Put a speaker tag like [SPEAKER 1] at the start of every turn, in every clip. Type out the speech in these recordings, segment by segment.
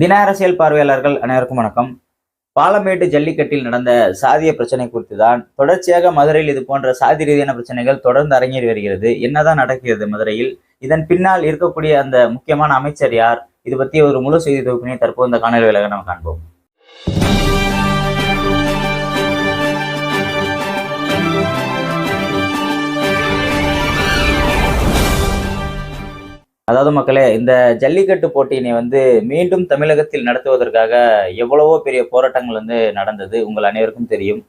[SPEAKER 1] தின அரசியல் பார்வையாளர்கள் அனைவருக்கும் வணக்கம். பாலமேட்டு ஜல்லிக்கட்டில் நடந்த சாதிய பிரச்சனை குறித்து தான் தொடர்ச்சியாக மதுரையில் இது போன்ற சாதி ரீதியான பிரச்சனைகள் தொடர்ந்து அரங்கேறி வருகிறது. என்னதான் நடக்கிறது மதுரையில்? இதன் பின்னால் இருக்கக்கூடிய அந்த முக்கியமான அமைச்சர் யார்? இது பற்றி ஒரு முழு செய்தி தொகுப்பினை தற்போது இந்த காணொலி விலக நம்ம காண்போம். அதாவது மக்களே இந்த ஜல்லிக்கட்டு போட்டியினை வந்து மீண்டும் தமிழகத்தில் நடத்துவதற்காக எவ்வளவோ பெரிய போராட்டங்கள் வந்து நடந்தது. உங்கள் அனைவருக்கும் தெரியும்.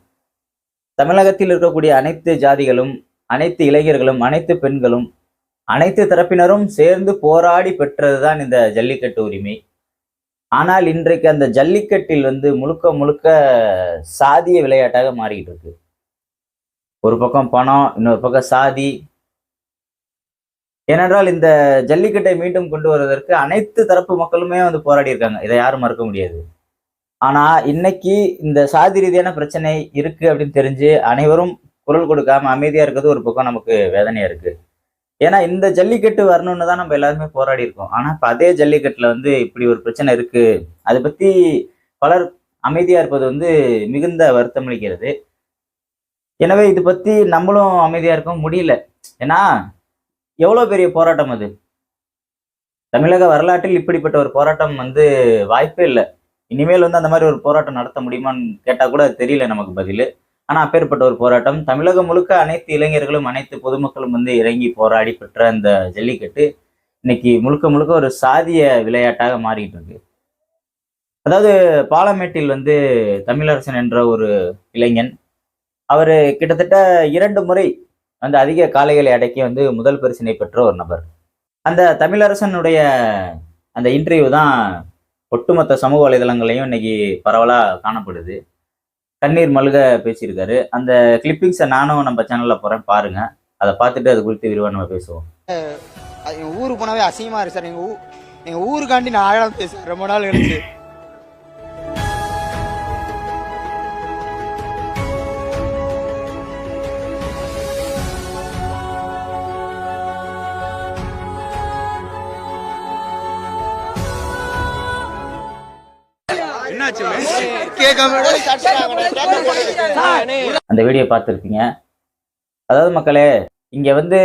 [SPEAKER 1] தமிழகத்தில் இருக்கக்கூடிய அனைத்து ஜாதிகளும் அனைத்து இளைஞர்களும் அனைத்து பெண்களும் அனைத்து தரப்பினரும் சேர்ந்து போராடி பெற்றதுதான் இந்த ஜல்லிக்கட்டு உரிமை. ஆனால் இன்றைக்கு அந்த ஜல்லிக்கட்டில் வந்து முழுக்க முழுக்க சாதிய விளையாட்டாக மாறிக்கிட்டு இருக்கு. ஒரு பக்கம் பணம் இன்னொரு பக்கம் சாதி ஏனென்றால் இந்த ஜல்லிக்கட்டை மீண்டும் கொண்டு வருவதற்கு அனைத்து தரப்பு மக்களுமே வந்து போராடி இருக்காங்க. இதை யாரும் மறுக்க முடியாது. ஆனா இன்னைக்கு இந்த சாதி ரீதியான பிரச்சனை இருக்கு அப்படின்னு தெரிஞ்சு அனைவரும் குரல் கொடுக்காம அமைதியா இருக்கிறது ஒரு பக்கம் நமக்கு வேதனையா இருக்கு. ஏன்னா இந்த ஜல்லிக்கட்டு வரணும்னு தான் நம்ம எல்லாருமே போராடி இருக்கோம். ஆனா இப்ப அதே ஜல்லிக்கட்டுல வந்து இப்படி ஒரு பிரச்சனை இருக்கு. அதை பத்தி பலர் அமைதியா இருப்பது வந்து மிகுந்த வருத்தம் அளிக்கிறது. எனவே இது பத்தி நம்மளும் அமைதியா இருக்க முடியல. ஏன்னா எவ்வளோ பெரிய போராட்டம் அது? தமிழக வரலாற்றில் இப்படிப்பட்ட ஒரு போராட்டம் வந்து வாய்ப்பே இல்லை. இனிமேல் வந்து அந்த மாதிரி ஒரு போராட்டம் நடத்த முடியுமான்னு கேட்டால் கூட தெரியல நமக்கு பதில். ஆனால் அப்பேற்பட்ட ஒரு போராட்டம். தமிழகம் முழுக்க அனைத்து இளைஞர்களும் அனைத்து பொதுமக்களும் வந்து இறங்கி போராடி பெற்ற அந்த ஜல்லிக்கட்டு இன்னைக்கு முழுக்க முழுக்க ஒரு சாதிய விளையாட்டாக மாறிட்டு இருக்கு. அதாவது பாலமேட்டில் வந்து தமிழரசன் என்ற ஒரு இளைஞன் அவர் கிட்டத்தட்ட இரண்டு முறை வந்து அதிக காளைகளை அடக்கி வந்து முதல் பரிசினை பெற்ற ஒரு நபர். அந்த தமிழரசனுடைய அந்த இன்டர்வியூ தான் ஒட்டுமொத்த சமூக வலைதளங்களையும் இன்னைக்கு பரவலாக காணப்படுது. கண்ணீர் மல்க பேசியிருக்காரு. அந்த கிளிப்பிங்ஸை நானும் நம்ம சேனலில் போகிறேன் பாருங்க. அதை பார்த்துட்டு அது குறித்து விரிவாக நம்ம பேசுவோம்.
[SPEAKER 2] அது ஊருக்கு போனாவே அசிங்கமாக இருக்கு சார். எங்கள் ஊ எங்கள் ஊருக்காண்டி நான் ஆழம் பேசுவேன். ரொம்ப நாள் கழிச்சு.
[SPEAKER 1] அந்த வீடியோ பார்த்துருப்பீங்க. அதாவது மக்களே இங்க வந்து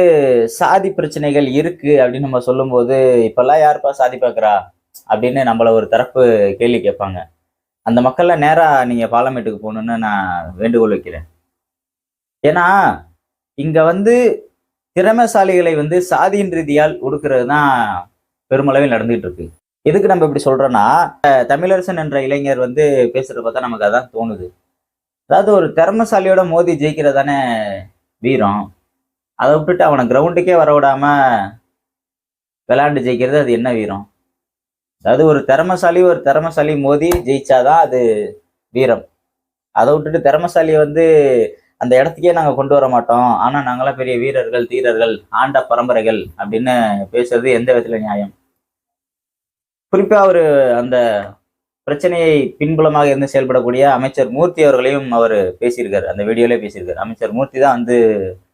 [SPEAKER 1] சாதி பிரச்சனைகள் இருக்கு அப்படின்னு நம்ம சொல்லும்போது இப்பெல்லாம் யாருப்பா சாதி பார்க்குறா அப்படின்னு நம்மள ஒரு தரப்பு கேள்வி கேட்பாங்க. அந்த மக்கள்லாம் நேரா நீங்க பார்லமெண்ட்டுக்கு போகணுன்னு நான் வேண்டுகோள் வைக்கிறேன். ஏன்னா இங்க வந்து திறமைசாலிகளை வந்து சாதியின் ரீதியால் ஒடுக்குறது தான் பெருமளவில் நடந்துகிட்டு இருக்கு. எதுக்கு நம்ம இப்படி சொல்றோம்னா தமிழரசன் என்ற இளைஞர் வந்து பேசுறத பார்த்தா நமக்கு அதான் தோணுது. அதாவது ஒரு திறமசாலியோட மோதி ஜெயிக்கிறது தானே வீரம். அதை விட்டுட்டு அவனை கிரவுண்டுக்கே வர விடாம விளையாண்டு ஜெயிக்கிறது அது என்ன வீரம்? அதாவது ஒரு திறமசாலி ஒரு திறமைசாலி மோதி ஜெயிச்சாதான் அது வீரம். அதை விட்டுட்டு திறமசாலியை வந்து அந்த இடத்துக்கே நாங்கள் கொண்டு வர மாட்டோம். ஆனால் நாங்களாம் பெரிய வீரர்கள் தீரர்கள் ஆண்ட பரம்பரைகள் அப்படின்னு பேசுறது எந்த விதத்தில் நியாயம்? குறிப்பா அவர் அந்த பிரச்சனையை பின்புலமாக இருந்து செயல்படக்கூடிய அமைச்சர் மூர்த்தி அவர்களையும் அவர் பேசியிருக்கார். அந்த வீடியோலே பேசியிருக்கார். அமைச்சர் மூர்த்தி தான் வந்து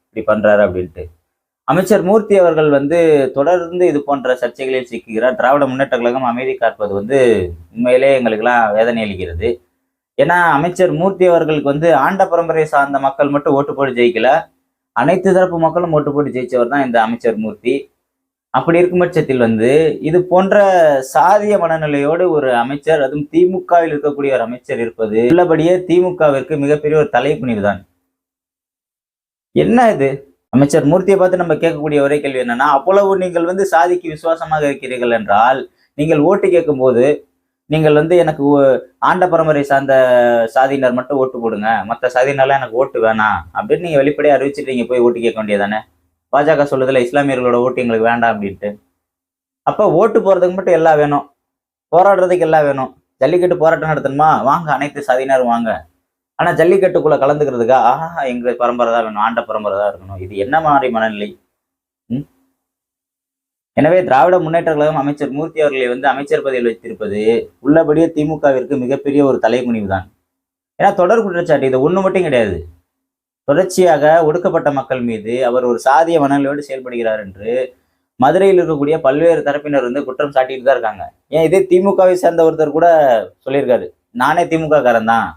[SPEAKER 1] இப்படி பண்றாரு அப்படின்ட்டு. அமைச்சர் மூர்த்தி அவர்கள் வந்து தொடர்ந்து இது போன்ற சர்ச்சைகளில் சிக்குகிறார் திராவிட முன்னேற்ற கழகம் அமைதி காப்பது வந்து உண்மையிலே எங்களுக்கெல்லாம் வேதனை அளிக்கிறது. ஏன்னா அமைச்சர் மூர்த்தி அவர்களுக்கு வந்து ஆண்ட பரம்பரை சார்ந்த மக்கள் மட்டும் ஓட்டு போட்டு ஜெயிக்கல. அனைத்து தரப்பு மக்களும் ஓட்டு போட்டு ஜெயிச்சவர் தான் இந்த அமைச்சர் மூர்த்தி. அப்படி இருக்கும் பட்சத்தில் வந்து இது போன்ற சாதிய மனநிலையோடு ஒரு அமைச்சர் அதுவும் திமுகவில் இருக்கக்கூடிய ஒரு அமைச்சர் இருப்பது உள்ளபடியே திமுகவிற்கு மிகப்பெரிய ஒரு தலைக்குனிவு தான் என்ன இது? அமைச்சர் மூர்த்தியை பார்த்து நம்ம கேட்கக்கூடிய ஒரே கேள்வி என்னன்னா அவ்வளவு நீங்கள் வந்து சாதிக்கு விசுவாசமாக இருக்கிறீர்கள் என்றால் நீங்கள் ஓட்டு கேட்கும்போது நீங்கள் வந்து எனக்கு ஆண்ட பரம்பரை சார்ந்த சாதியினர் மட்டும் ஓட்டு போடுங்க மற்ற சாதியினர்லாம் எனக்கு ஓட்டு வேணாம் அப்படின்னு நீங்க வெளிப்படையா அறிவிச்சுட்டு நீங்க போய் ஓட்டு கேட்க வேண்டியதானே பாஜக சொல்லுதில்ல இஸ்லாமியர்களோட ஓட்டு எங்களுக்கு வேண்டாம் அப்படின்ட்டு. அப்போ ஓட்டு போறதுக்கு மட்டும் எல்லாம் வேணும். போராடுறதுக்கு எல்லாம் வேணும். ஜல்லிக்கட்டு போராட்டம் நடத்தணுமா? வாங்க அனைத்து சாதியினரும் வாங்க. ஆனா ஜல்லிக்கட்டுக்குள்ள கலந்துக்கிறதுக்கா? ஆஹா எங்கள் பரம்பரை தான் வேணும். ஆண்ட பரம்பரை தான் இருக்கணும். இது என்ன மாதிரி மனநிலை? எனவே திராவிட முன்னேற்ற கழகம் அமைச்சர் மூர்த்தி அவர்களை வந்து அமைச்சர் பதவியில் வைத்திருப்பது உள்ளபடியே திமுகவிற்கு மிகப்பெரிய ஒரு தலைகுனிவு தான் ஏன்னா தொடர் குற்றச்சாட்டு. இது ஒண்ணு மட்டும் கிடையாது. தொடர்ச்சியாக ஒடுக்கப்பட்ட மக்கள் மீது அவர் ஒரு சாதிய மனநிலையோடு செயல்படுகிறார் என்று மதுரையில் இருக்கக்கூடிய பல்வேறு தரப்பினர் வந்து குற்றம் சாட்டிட்டு தான் இருக்காங்க. ஏன் இதே திமுகவை சேர்ந்த ஒருத்தர் கூட சொல்லியிருக்காரு. நானே திமுக காரன் தான்.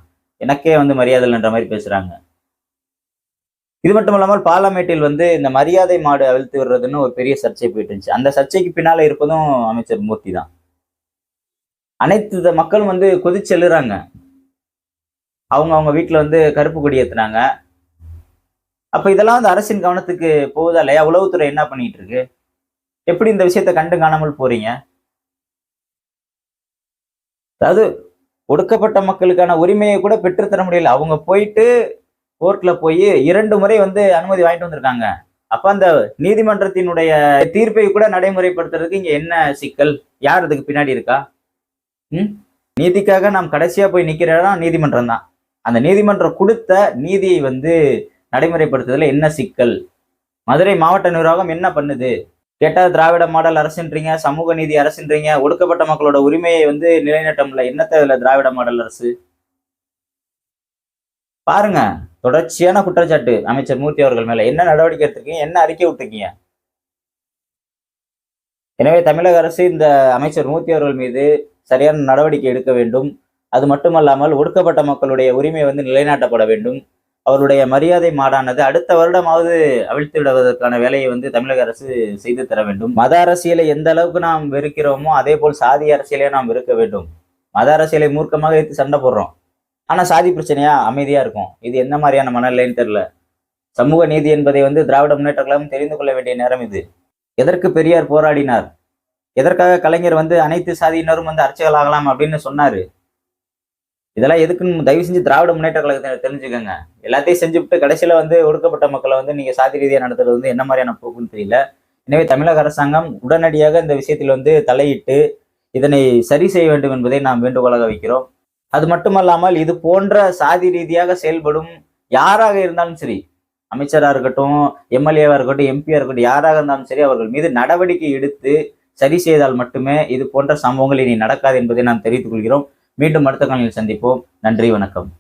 [SPEAKER 1] எனக்கே வந்து மரியாதை இல்லைன்ற மாதிரி பேசுறாங்க. இது மட்டும் இல்லாமல் பாலாமேட்டில் வந்து இந்த மரியாதை மாடு அவிழ்த்து விடுறதுன்னு ஒரு பெரிய சர்ச்சை போயிட்டு இருந்துச்சு. அந்த சர்ச்சைக்கு பின்னால இருப்பதும் அமைச்சர் மூர்த்தி தான். அனைத்து மக்களும் வந்து கொதிச்செல்லுறாங்க. அவங்க அவங்க வீட்டில் வந்து கருப்பு கொடி ஏத்துனாங்க. அப்ப இதெல்லாம் வந்து அரசின் கவனத்துக்கு போகுதா இல்லையா? உளவுத்துறை என்ன பண்ணிட்டு இருக்கு எப்படி இந்த விஷயத்த கண்டு காணாமல் போறீங்க? அதாவது ஒடுக்கப்பட்ட மக்களுக்கான உரிமையை கூட பெற்றுத்தர முடியல. அவங்க போயிட்டு கோர்ட்ல போய் இரண்டு முறை வந்து அனுமதி வாங்கிட்டு வந்திருக்காங்க. அப்ப அந்த நீதிமன்றத்தினுடைய தீர்ப்பை கூட நடைமுறைப்படுத்துறதுக்கு இங்க என்ன சிக்கல்? யார் அதுக்கு பின்னாடி இருக்கா? ம்? நீதிக்காக நாம் கடைசியா போய் நிக்கிற இடம் நீதிமன்றம் தான். அந்த நீதிமன்றம் கொடுத்த நீதியை வந்து நடைமுறைப்படுத்துதல் என்ன சிக்கல்? மதுரை மாவட்ட நிர்வாகம் என்ன பண்ணுது? கேட்டால் திராவிட மாடல் அரசுன்றீங்க சமூக நீதி அரசுன்றீங்க ஒடுக்கப்பட்ட மக்களோட உரிமையை வந்து நிலைநாட்டம்ல என்னத்த இதுல திராவிட மாடல் அரசு? பாருங்க தொடர்ச்சியான குற்றச்சாட்டு அமைச்சர் மூர்த்தி அவர்கள் மேல. என்ன நடவடிக்கை எடுத்திருக்கீங்க? என்ன அறிக்கை விட்டுருக்கீங்க? எனவே தமிழக அரசு இந்த அமைச்சர் மூர்த்தி அவர்கள் மீது சரியான நடவடிக்கை எடுக்க வேண்டும். அது மட்டுமல்லாமல் ஒடுக்கப்பட்ட மக்களுடைய உரிமை வந்து நிலைநாட்டப்பட வேண்டும். அவருடைய மரியாதை மாடானது அடுத்த வருடமாவது அவிழ்த்து விடுவதற்கான வேலையை வந்து தமிழக அரசு செய்து தர வேண்டும். மத அரசியலை எந்த அளவுக்கு நாம் வெறுக்கிறோமோ அதே போல் சாதி அரசியலை நாம் வெறுக்க வேண்டும். மத அரசியலை மூர்க்கமாக எடுத்து சண்டை போடுறோம். ஆனால் சாதி பிரச்சனையா? அமைதியாக இருக்கும். இது என்ன மாதிரியான மனநிலைன்னு தெரியல. சமூக நீதி என்பதை வந்து திராவிட முன்னேற்ற கழகம் தெரிந்து கொள்ள வேண்டிய நேரம் இது. எதற்கு பெரியார் போராடினார்? எதற்காக கலைஞர் வந்து அனைத்து சாதியினரும் வந்து அர்ச்சகளாகலாம் ஆகலாம் அப்படின்னு சொன்னாரு? இதெல்லாம் எதுக்குன்னு தயவு செஞ்சு திராவிட முன்னேற்ற கழகத்தை தெரிஞ்சுக்கோங்க. எல்லாத்தையும் செஞ்சுவிட்டு கடைசியில் வந்து ஒடுக்கப்பட்ட மக்களை வந்து நீங்கள் சாதி ரீதியாக நடத்துறது வந்து என்ன மாதிரியான போக்குன்னு தெரியல. எனவே தமிழக அரசாங்கம் உடனடியாக இந்த விஷயத்தில் வந்து தலையிட்டு இதனை சரி செய்ய வேண்டும் என்பதை நாம் வேண்டுகோளாக வைக்கிறோம். அது மட்டுமல்லாமல் இது போன்ற சாதி ரீதியாக செயல்படும் யாராக இருந்தாலும் சரி அமைச்சராக இருக்கட்டும் எம்எல்ஏவாக இருக்கட்டும் எம்பியாக இருக்கட்டும் யாராக இருந்தாலும் சரி அவர்கள் மீது நடவடிக்கை எடுத்து சரி செய்தால் மட்டுமே இது போன்ற சம்பவங்கள் இனி நடக்காது என்பதை நாம் தெரிவித்துக் கொள்கிறோம். மீண்டும் அடுத்த காலையில் சந்திப்போம். நன்றி வணக்கம்.